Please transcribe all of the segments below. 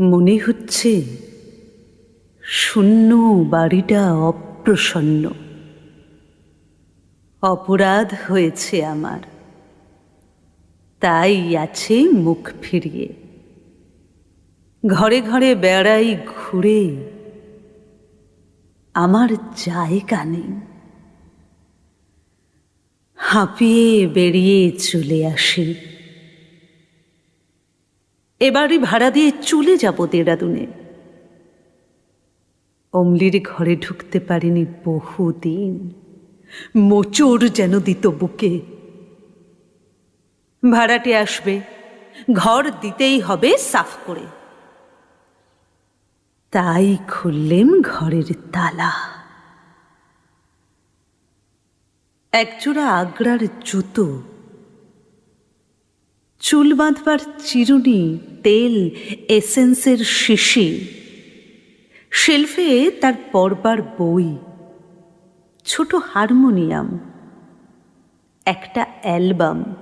মনে হচ্ছে শূন্য বাড়িটা অপ্রসন্ন। অপরাধ হয়েছে আমার। তাই আছে মুখ ফিরিয়ে। ঘরে ঘরে বেড়াই ঘুরে। আমার জায়গা নেই। হাঁপিয়ে বেরিয়ে চলে আসি। এবারই ভাড়া দিয়ে চলে যাব দেরাদুনে। অমলির ঘরে ঢুকতে পারিনি বহুদিন। মোচড় যেন দিত বুকে। ভাড়াটে আসবে, ঘর দিতেই হবে সাফ করে। তাই খুললেম ঘরের তালা। একজোড়া আগ্রার জুতো। চুল বাঁধবার চিরুনি তেল এসেন্সের শিশি। শেলফে তার পড়বার বই। ছোট হারমোনিয়াম। একটা অ্যালবাম।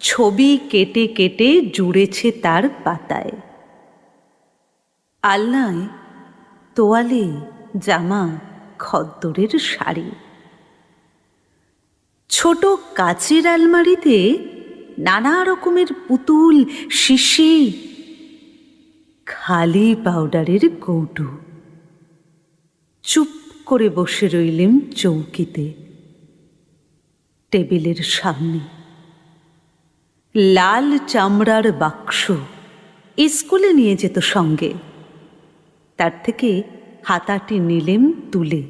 ছবি কেটে কেটে জুড়েছে তার পাতায়। আলনায় তোয়ালে জামা খদ্দরের শাড়ি। ছোট কাচের আলমারিতে নানা রকমের পুতুল, শিশি, খালি পাউডারের কৌটু। চুপ করে বসে রইলেম চৌকিতে, টেবিলের সামনে। লাল চামড়ার বাক্স স্কুলে নিয়ে যেত সঙ্গে। তার থেকে হাতাটি নিলেম তুলে।